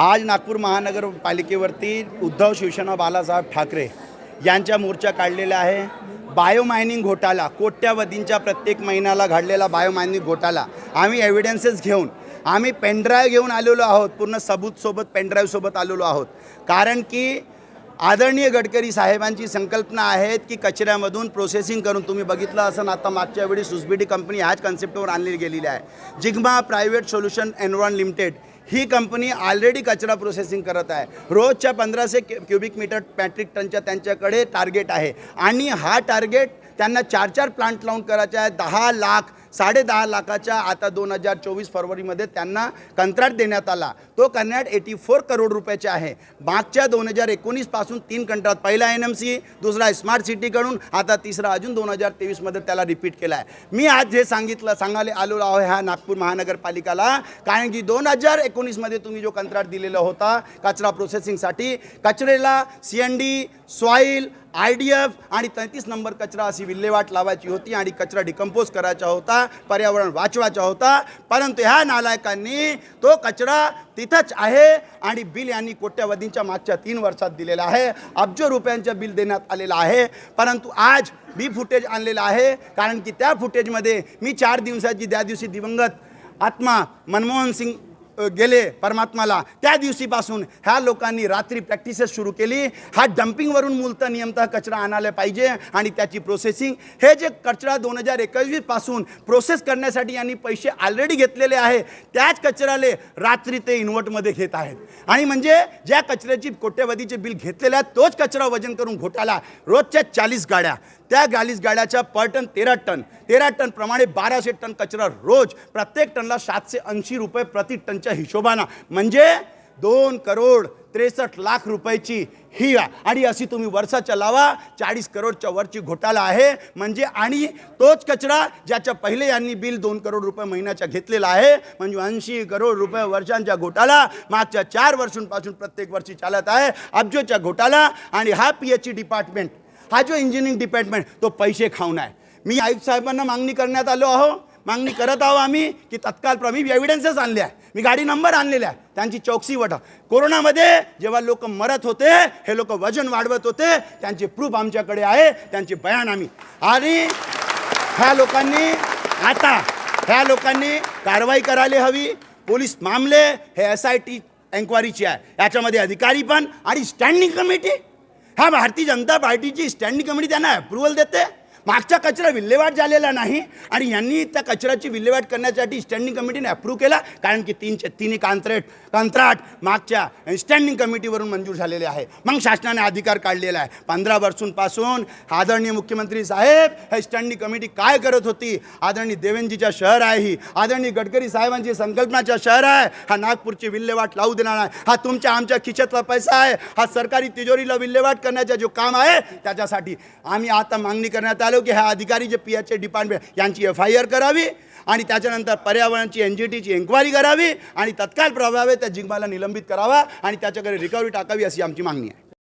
आज नागपूर महानगरपालिकेवरती उद्धव शिवसेना बालासाहेब ठाकरे यांच्या मोर्चा काढलेला आहे. बायोमायनिंग घोटाला कोट्यावधींच्या प्रत्येक महिन्याला घडलेला बायोमायनिंग घोटाला आम्ही एव्हिडन्सेस घेऊन आम्ही पेनड्राईव्ह घेऊन आलेलो आहोत पूर्ण सबूतसोबत पेनड्राईव्हसोबत आलेलो आहोत. कारण की आदरणीय गडकरी साहेबांची संकल्पना आहेत की कचऱ्यामधून प्रोसेसिंग करून तुम्ही बघितलं असं आता मागच्या वेळी सुसबीडी कंपनी ह्याच कन्सेप्टवर आणली गेलेली आहे. Zigma private solution Enron limited ही कंपनी ऑलरेडी कचरा प्रोसेसिंग करत आहे. रोजच्या पंधराशे क्यु क्युबिक मीटर मॅट्रिक टनच्या त्यांच्याकडे टार्गेट आहे. आणि हा टार्गेट त्यांना चार चार प्लांट लावून करायचा आहे. दहा लाख साडे दहा लाखाच्या आता दोन हजार चोवीस फरवरीमध्ये त्यांना कंत्राट देण्यात आला. तो कंत्राट एटी फोर करोड रुपयाचे आहे. मागच्या दोन हजार एकोणीसपासून तीन कंत्राट. पहिला एन एम सी दुसरा स्मार्ट सिटीकडून आता तिसरा अजून दोन हजार तेवीसमध्ये त्याला रिपीट केला आहे मी आज हे सांगितलं सांगायला आलो आहो ह्या नागपूर महानगरपालिकाला कारण की दोन हजार एकोणीसमध्ये तुम्ही जो कंत्राट दिलेला होता कचरा प्रोसेसिंगसाठी कचरेला C N D soil I D F आणि तैतीस नंबर कचरा अशी विल्हेवाट लावायची होती आणि कचरा डिकम्पोज करायचा होता पर्यावरण वाचवायचा होता. परंतु ह्या नालायकांनी तो कचरा तिथंच आहे आणि बिल यांनी कोट्यवधींच्या मागच्या तीन वर्षात दिलेलं आहे. अब्ज रुपयांचं बिल देण्यात आलेलं आहे. परंतु आज बी फुटेज आणलेलं आहे. कारण की त्या फुटेजमध्ये मी चार दिवसाची त्या दिवशी दिवंगत आत्मा मनमोहन सिंग गेले परमात्माला. त्या दिवशीपासून ह्या लोकांनी रात्री प्रॅक्टिसेस सुरू केली. हा डम्पिंगवरून मूलतः नियमतः कचरा आणायला पाहिजे आणि त्याची प्रोसेसिंग हे जे कचरा दोन हजार एकवीसपासून प्रोसेस करण्यासाठी यांनी पैसे ऑलरेडी घेतलेले आहे त्याच कचऱ्याले रात्री ते इन्व्हर्टमध्ये घेत आहेत. आणि म्हणजे ज्या कचऱ्याची कोट्यवधीचे बिल घेतलेले आहेत तोच कचरा वजन करून घोटाला. रोजच्या चाळीस गाड्या. त्या गालीस गाड्याच्या पर टन तेरा टन. तेरा टनप्रमाणे बाराशे टन कचरा रोज प्रत्येक टनला सातशे ऐंशी रुपये प्रति टनच्या हिशोबानं. म्हणजे दोन करोड त्रेसष्ट लाख रुपयाची ही आणि अशी तुम्ही वर्षाच्या लावा चाळीस करोडच्या वरची घोटाळा आहे. म्हणजे आणि तोच कचरा ज्याच्या पहिले यांनी बिल दोन करोड रुपये महिन्याच्या घेतलेला आहे. म्हणजे ऐंशी करोड रुपये वर्षांच्या घोटाळा मागच्या चार वर्षांपासून प्रत्येक वर्षी चालत आहे. अब्जोच्या घोटाळा आणि हा पी एच डिपार्टमेंट हा जो इंजिनिअरिंग डिपार्टमेंट तो पैसे खाऊन आहे. मी आयुक्त साहेबांना मागणी करण्यात आलो आहो. मागणी करत आहो आम्ही की तत्काळ प्रमी एव्हिडन्सेस आणले आहे मी गाडी नंबर आणलेल्या आहे त्यांची चौकसी वटा कोरोनामध्ये जेव्हा लोक मरत होते हे लोक वजन वाढवत होते त्यांचे प्रूफ आमच्याकडे आहे त्यांचे बयान आम्ही. आणि ह्या लोकांनी आता ह्या लोकांनी कारवाई करायला हवी. पोलीस मामले हे एस आय टी एन्क्वायरीची आहे. याच्यामध्ये अधिकारी पण आणि स्टँडिंग कमिटी हा भारतीय जनता पार्टीची स्टँडिंग कमिटी त्यांना अप्रुव्हल देते. मागचा कचरा विल्हेवाट झालेला नाही आणि यांनी त्या कचऱ्याची विल्हेवाट करण्यासाठी स्टँडिंग कमिटीने अप्रूव्ह केला. कारण की तीनचे तिन्ही कांत्रेट कंत्राट मागच्या स्टँडिंग कमिटीवरून मंजूर झालेले आहे. मग शासनाने अधिकार काढलेला आहे. पंधरा वर्षांपासून आदरणीय मुख्यमंत्री साहेब हे स्टँडिंग कमिटी काय करत होती? आदरणीय देवेंजीच्या शहर आहे ही. आदरणीय गडकरी साहेबांची संकल्पनाच्या शहर आहे. हा नागपूरची विल्हेवाट लावू देणार आहे हा तुमच्या आमच्या खिशातला पैसा आहे. हा सरकारी तिजोरीला विल्हेवाट करण्याचा जो काम आहे त्याच्यासाठी आम्ही आता मागणी करण्यात आलो. की ह्या अधिकारी जे पी एच डिपार्टमेंट यांची एफ आय आर करावी आणि त्याच्यानंतर पर्यावरणाची एन जी टीची एन्क्वायरी करावी आणि तत्काळ प्रभावे त्या जिंकमाला निलंबित करावा आणि त्याच्याकडे रिकव्हरी टाकावी अशी आमची मागणी आहे.